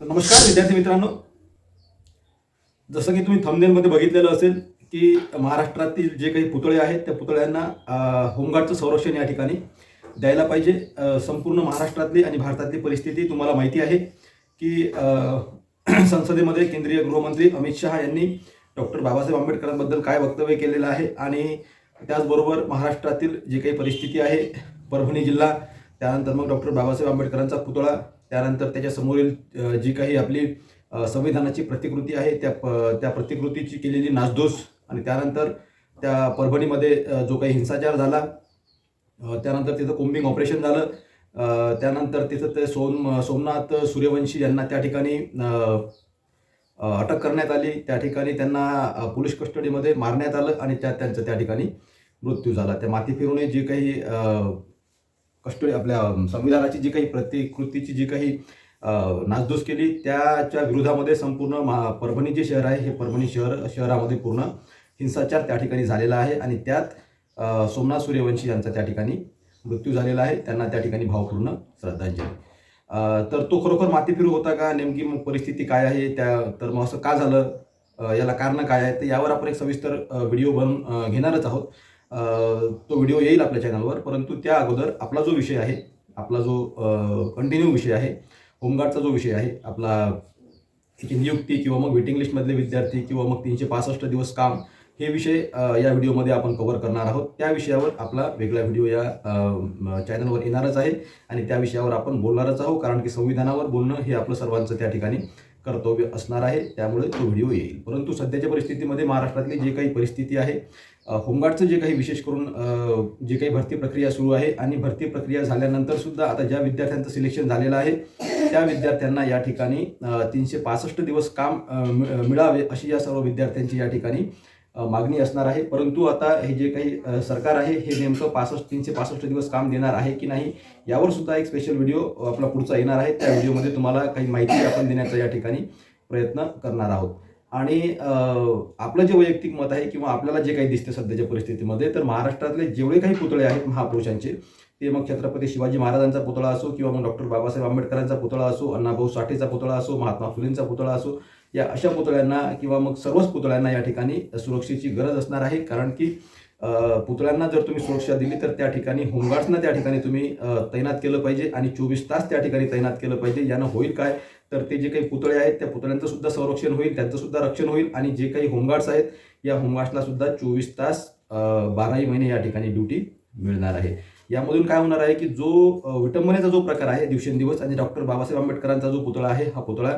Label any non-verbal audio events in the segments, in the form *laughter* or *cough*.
नमस्कार विद्यार्थी मित्रांनो. जसं की तुम्ही थमदेलमध्ये बघितलेलं असेल की महाराष्ट्रातील जे काही पुतळे आहेत त्या पुतळ्यांना होमगार्डचं संरक्षण या ठिकाणी द्यायला पाहिजे. संपूर्ण महाराष्ट्रातली आणि भारतातली परिस्थिती तुम्हाला माहिती आहे की *clears throat* संसदेमध्ये केंद्रीय गृहमंत्री अमित शहा यांनी डॉक्टर बाबासाहेब आंबेडकरांबद्दल काय वक्तव्य केलेलं आहे आणि त्याचबरोबर महाराष्ट्रातील जी काही परिस्थिती आहे परभणी जिल्हा त्यानंतर मग डॉक्टर बाबासाहेब आंबेडकरांचा पुतळा त्यानंतर त्याच्यासमोरील जी काही आपली संविधानाची प्रतिकृती आहे त्या प त्या प्रतिकृतीची केलेली नासधूस आणि त्यानंतर त्या परभणीमध्ये जो काही हिंसाचार झाला त्यानंतर तिथं कोम्बिंग ऑपरेशन झालं त्यानंतर तिथं ते सोम सोमनाथ सूर्यवंशी यांना त्या ठिकाणी अटक करण्यात आली. त्या ठिकाणी त्यांना पोलीस कस्टडीमध्ये मारण्यात आलं आणि त्या त्यांचा त्या ठिकाणी मृत्यू झाला. त्या माती फिरूने जे काही कस्टडी आपल्या संविधानाची जी काही प्रतिकृतीची जी काही नासधूस केली त्याच्या विरोधामध्ये संपूर्ण महा परभणी जे शहर आहे हे परभणी शहर शहरामध्ये पूर्ण हिंसाचार त्या ठिकाणी झालेला आहे आणि त्यात सोमनाथ सूर्यवंशी यांचा त्या ठिकाणी मृत्यू झालेला आहे. त्यांना त्या ठिकाणी भावपूर्ण श्रद्धांजली. तर तो खरोखर मातीफिरू होता का? नेमकी मग परिस्थिती काय आहे? त्या तर मग असं का झालं? याला कारण काय आहे? तर यावर आपण एक सविस्तर व्हिडिओ बनवून घेणारच आहोत. तो व्हिडिओ येईल आपल्या चॅनलवर परंतु त्या अगोदर आपला जो विषय आहे आपला जो कंटिन्यू विषय आहे होमगार्डचा जो विषय आहे आपला नियुक्ती किंवा मग वेटिंग लिस्टमधले विद्यार्थी किंवा मग तीनशे पासष्ट दिवस काम हे विषय या व्हिडिओमध्ये आपण कव्हर करणार आहोत. त्या विषयावर आपला वेगळा व्हिडिओ या चॅनलवर येणारच आहे आणि त्या विषयावर आपण बोलणारच आहोत कारण की संविधानावर बोलणं हे आपलं सर्वांचं त्या ठिकाणी कर्तव्य असणार आहे त्यामुळे तो व्हिडिओ येईल. परंतु सध्याच्या परिस्थितीमध्ये महाराष्ट्रातली जी काही परिस्थिती आहे होमगार्डचं जे काही विशेष करून जे जी काही भरती प्रक्रिया सुरू आहे आणि भरती प्रक्रिया झाल्यानंतर सुद्धा आता ज्या विद्यार्थ्यांचं सिलेक्शन झालेलं आहे त्या विद्यार्थ्यांना या ठिकाणी तीनशे पासष्ट दिवस काम मि- मिळावे अशी या सर्व विद्यार्थ्यांची या ठिकाणी मागणी असणार आहे. परंतु आता हे जे काही सरकार आहे हे नेमकं पासष्ट तीनशे पासष्ट दिवस काम देणार आहे की नाही यावर सुद्धा एक स्पेशल व्हिडिओ आपला पुढचा येणार आहे. त्या व्हिडिओमध्ये तुम्हाला काही माहिती आपण देण्याचा या ठिकाणी प्रयत्न करणार आहोत. आणि आपलं जे वैयक्तिक मत आहे किंवा आपल्याला जे काही दिसते सध्याच्या परिस्थितीमध्ये तर महाराष्ट्रातले जेवढे काही पुतळे आहेत महापुरुषांचे ते मग छत्रपती शिवाजी महाराजांचा पुतळा असो किंवा मग डॉक्टर बाबासाहेब आंबेडकरांचा पुतळा असो अण्णाभाऊ साठेचा पुतळा असो महात्मा फुलेंचा पुतळा असो या अशा पुतळ्यांना किंवा मग सर्वच पुतळ्यांना या ठिकाणी सुरक्षेची गरज असणार आहे. कारण की पुतळ्यांना जर तुम्ही सुरक्षा दिली तर त्या ठिकाणी होमगार्ड्सना त्या ठिकाणी तुम्ही तैनात केलं पाहिजे आणि चोवीस तास त्या ठिकाणी तैनात केलं पाहिजे. यानं होईल काय? तर ते जे काही पुतळे आहेत त्या पुतळ्यांचं सुद्धा संरक्षण होईल त्यांचं सुद्धा रक्षण होईल आणि जे काही होमगार्ड्स आहेत या होमगार्ड्सला सुद्धा चोवीस तास बाराही महिने या ठिकाणी ड्युटी मिळणार आहे. यामधून काय होणार आहे की जो विटंबनेचा जो प्रकार आहे दिवसेंदिवस आणि डॉक्टर बाबासाहेब आंबेडकरांचा जो पुतळा आहे हा पुतळा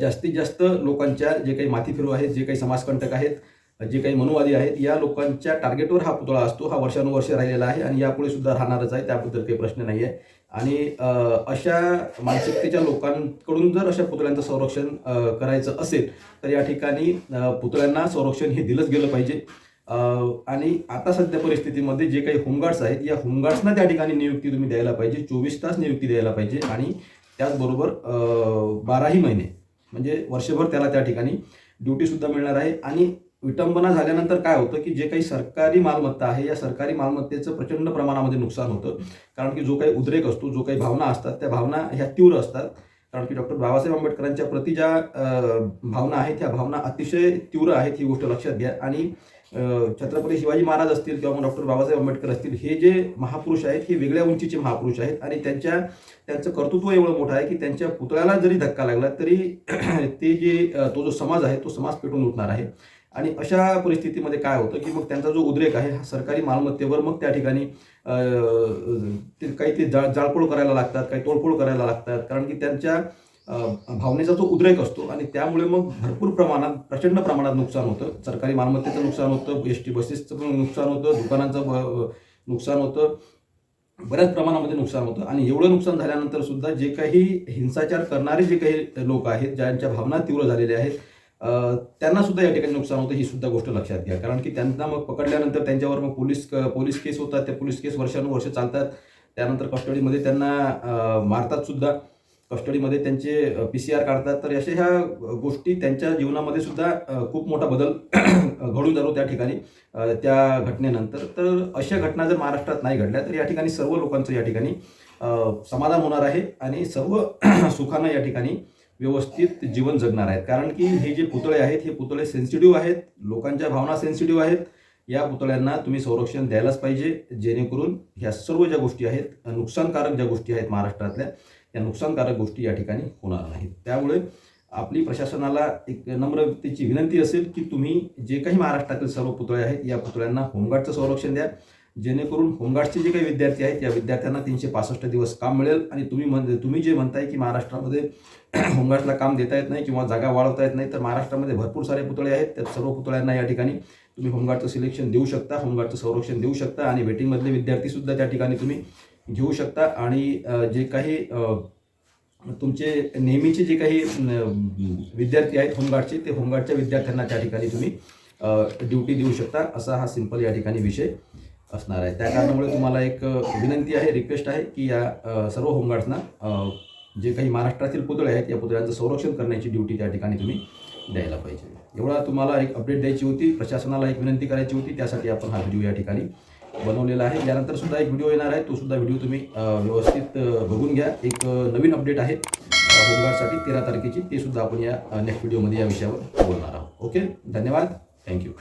जास्तीत जास्त लोकांच्या जे काही माथी फिरू आहेत जे काही समाजकंटक आहेत जे काही मनुवादी आहेत या लोकांच्या टार्गेटवर हा पुतळा असतो. हा वर्षानुवर्ष राहिलेला आहे आणि यापुढे सुद्धा राहणारच आहे. त्याबद्दल काही प्रश्न नाही आहे आणि अशा मानसिकतेच्या लोकांकडून जर अशा पुतळ्यांचं संरक्षण करायचं असेल तर या ठिकाणी पुतळ्यांना संरक्षण हे दिलंच गेलं पाहिजे. आणि आता सध्या परिस्थितीमध्ये जे काही होमगार्ड्स आहेत या होमगार्ड्सना त्या ठिकाणी नियुक्ती तुम्ही द्यायला पाहिजे. चोवीस तास नियुक्ती द्यायला पाहिजे. आणि त्याचबरोबर बाराही महिने म्हणजे वर्षभर त्याला त्या ठिकाणी ड्युटीसुद्धा मिळणार आहे. आणि विटंबना झाल्यानंतर काय होतं की जे काही सरकारी मालमत्ता आहे या सरकारी मालमत्तेचं प्रचंड प्रमाणामध्ये नुकसान होतं. कारण की जो काही उद्रेक असतो जो काही भावना असतात त्या भावना ह्या तीव्र असतात. कारण की डॉक्टर बाबासाहेब आंबेडकरांच्या प्रति ज्या भावना आहेत त्या भावना अतिशय तीव्र आहेत ही गोष्ट लक्षात घ्या. आणि छत्रपती शिवाजी महाराज असतील किंवा मग डॉक्टर बाबासाहेब आंबेडकर असतील हे जे महापुरुष आहेत हे वेगळ्या उंचीचे महापुरुष आहेत. आणि त्यांच्या त्यांचं कर्तृत्व एवढं मोठं आहे की त्यांच्या पुतळ्याला जरी धक्का लागला तरी *clears throat* ते जे तो जो समाज आहे तो समाज पेटून उठणार आहे. आणि अशा परिस्थितीमध्ये काय होतं की मग त्यांचा जो उद्रेक आहे हा सरकारी मालमत्तेवर मग त्या ठिकाणी ते काही ते जाळ जाळपोळ करायला लागतात काही तोडफोड करायला लागतात. कारण की त्यांच्या भावनेचा जो उद्रेक असतो आणि त्यामुळे मग भरपूर प्रमाणात प्रचंड प्रमाणात नुकसान होतं. सरकारी मालमत्तेचं नुकसान होतं एस टी बसेसचं पण नुकसान होतं दुकानांचं नुकसान होतं. बऱ्याच प्रमाणामध्ये नुकसान होतं. आणि एवढं नुकसान झाल्यानंतर सुद्धा जे काही हिंसाचार करणारे जे काही लोक आहेत ज्यांच्या भावना तीव्र झालेल्या आहेत त्यांना सुद्धा या ठिकाणी नुकसान होतं ही सुद्धा गोष्ट लक्षात घ्या. कारण की त्यांना मग पकडल्यानंतर त्यांच्यावर मग पोलीस पोलीस केस होतात त्या पोलीस केस वर्षानुवर्ष चालतात. त्यानंतर कस्टडीमध्ये त्यांना मारतात सुद्धा. कस्टडीमध्ये त्यांचे पी सी आर काढतात. तर अशा ह्या गोष्टी त्यांच्या जीवनामध्ये सुद्धा खूप मोठा बदल *clears throat* घडून जातो त्या ठिकाणी त्या घटनेनंतर. तर अशा घटना जर महाराष्ट्रात नाही घडल्या तर या ठिकाणी सर्व लोकांचं या ठिकाणी समाधान होणार आहे. आणि सर्व *clears throat* सुखानं या ठिकाणी व्यवस्थित जीवन जगणार आहेत. कारण की हे जे पुतळे आहेत हे पुतळे सेन्सिटिव्ह आहेत. लोकांच्या भावना सेन्सिटिव्ह आहेत. या पुतळ्यांना तुम्ही संरक्षण द्यायलाच पाहिजे. जेणेकरून ह्या सर्व ज्या गोष्टी आहेत नुकसानकारक ज्या गोष्टी आहेत महाराष्ट्रातल्या त्या नुकसानकारक गोष्टी या ठिकाणी होणार नाहीत. त्यामुळे आपली प्रशासनाला एक नम्रतेची विनंती असेल की तुम्ही जे काही महाराष्ट्रातील सर्व पुतळे आहेत या पुतळ्यांना होमगार्डचं संरक्षण द्या. जेणेकरून होमगार्डचे जे काही विद्यार्थी आहेत त्या विद्यार्थ्यांना तीनशे पासष्ट दिवस काम मिळेल. आणि तुम्ही म्हण तुम्ही जे म्हणताय की महाराष्ट्रामध्ये *clears throat* होमगार्डला काम देता येत नाही किंवा जागा वाढवता येत नाही तर महाराष्ट्रामध्ये भरपूर सारे पुतळे आहेत. त्या सर्व पुतळ्यांना या ठिकाणी तुम्ही होमगार्डचं सिलेक्शन देऊ शकता होमगार्डचं संरक्षण देऊ शकता आणि वेटिंगमधले विद्यार्थीसुद्धा त्या ठिकाणी तुम्ही घेऊ शकता. आणि जे काही तुमचे नेहमीचे जे काही विद्यार्थी आहेत होमगार्डचे ते होमगार्डच्या विद्यार्थ्यांना त्या ठिकाणी तुम्ही ड्युटी देऊ शकता. असा हा सिंपल या ठिकाणी विषय. असणार आहे. त्या कारणामुळे तुम्हाला एक विनंती आहे रिक्वेस्ट आहे की या सर्व होमगार्ड्सना जे काही महाराष्ट्रातील पुतळे आहेत या पुतळ्यांचं संरक्षण करण्याची ड्युटी त्या ठिकाणी तुम्ही द्यायला पाहिजे. एवढा तुम्हाला एक अपडेट द्यायची होती प्रशासनाला एक विनंती करायची होती त्यासाठी आपण हा व्हिडिओ या ठिकाणी बनवलेला आहे. यानंतर सुद्धा एक व्हिडिओ येणार आहे तो सुद्धा व्हिडिओ तुम्ही व्यवस्थित बघून घ्या. एक नवीन अपडेट आहे होमगार्डसाठी तेरा तारखेची. ते सुद्धा आपण या नेक्स्ट व्हिडिओमध्ये या विषयावर बोलणार आहोत. ओके धन्यवाद. थँक्यू